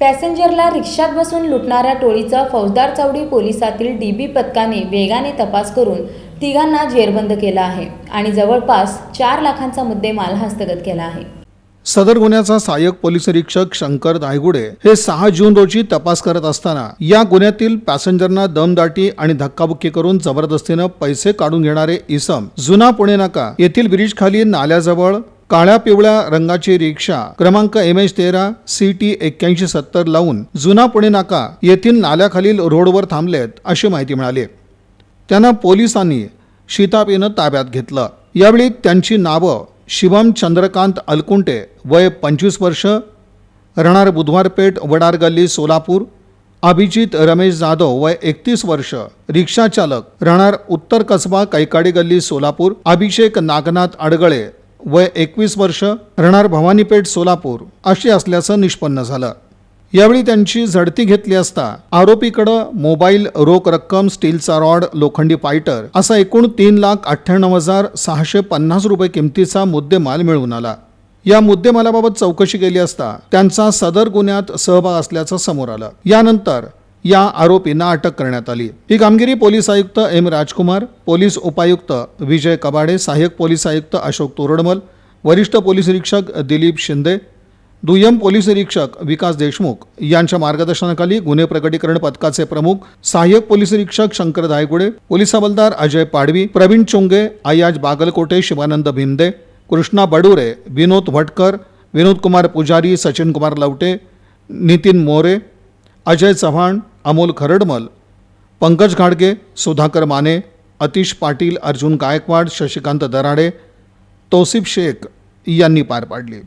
पॅसेंजरला रिक्षात बसून लुटणाऱ्या टोळीचा फौजदार चौडी पोलिसातील डीबी पथकाने वेगाने तपास करून तिघांना जेरबंद केला आहे आणि जवळपास चार लाखांचा मुद्देमाल हस्तगत केला आहे. सदर गुन्ह्याचा सहाय्यक पोलीस निरीक्षक शंकर दायगुडे हे सहा जून रोजी तपास करत असताना या गुन्ह्यातील पॅसेंजरना दमदाटी आणि धक्काबुक्की करून जबरदस्तीनं पैसे काढून घेणारे इसम जुना पुणे नाका येथील ब्रिज खाली नाल्याजवळ काळ्या पिवळ्या रंगाची रिक्षा क्रमांक एम एच तेरा सी टी एक्क्याऐंशी सत्तर लावून जुना पुणे नाका येथील नाल्याखालील रोडवर थांबलेत अशी माहिती मिळाली. त्यांना पोलिसांनी शितापीनं ताब्यात घेतलं. यावेळी त्यांची नावं शिवम चंद्रकांत अलकुंटे वय पंचवीस वर्ष राहणार बुधवारपेठ वडार गल्ली सोलापूर अभिजित रमेश जाधव वय एकतीस वर्ष रिक्षा चालक राहणार उत्तर कसबा कैकाडी गल्ली सोलापूर अभिषेक नागनाथ अडगळे वय एकवीस वर्ष राहणार भवानीपेठ सोलापूर अशी असल्याचं निष्पन्न झालं. यावेळी त्यांची झडती घेतली असता आरोपीकडं मोबाईल रोख रक्कम स्टीलचा रॉड लोखंडी पायटर असा एकूण तीन लाख अठ्ठ्याण्णव हजार सहाशे पन्नास रुपये किमतीचा मुद्देमाल मिळून आला. या मुद्देमालाबाबत चौकशी केली असता त्यांचा सदर गुन्ह्यात सहभाग असल्याचं समोर आलं. यानंतर या आरोपींना अटक करण्यात आली. ही कामगिरी पोलीस आयुक्त एम राजकुमार पोलीस उपायुक्त विजय कबाडे सहाय्यक पोलीस आयुक्त अशोक तोरडमल वरिष्ठ पोलीस निरीक्षक दिलीप शिंदे दुय्यम पोलीस निरीक्षक विकास देशमुख यांच्या मार्गदर्शनाखाली गुन्हे प्रकटीकरण पथकाचे प्रमुख सहाय्यक पोलीस निरीक्षक शंकर दायगुडे पोलीस हवालदार अजय पाडवी प्रवीण चुंगे अयाज बागलकोटे शिवानंद भिंदे कृष्णा बडुरे विनोद भटकर विनोद कुमार पुजारी सचिन कुमार लवटे नितीन मोरे अजय चव्हाण अमोल खरडमल पंकज घाडगे सुधाकर माने अतिश पाटील अर्जुन गायकवाड शशिकांत दराडे तौसिफ शेख यांनी पार पाडली.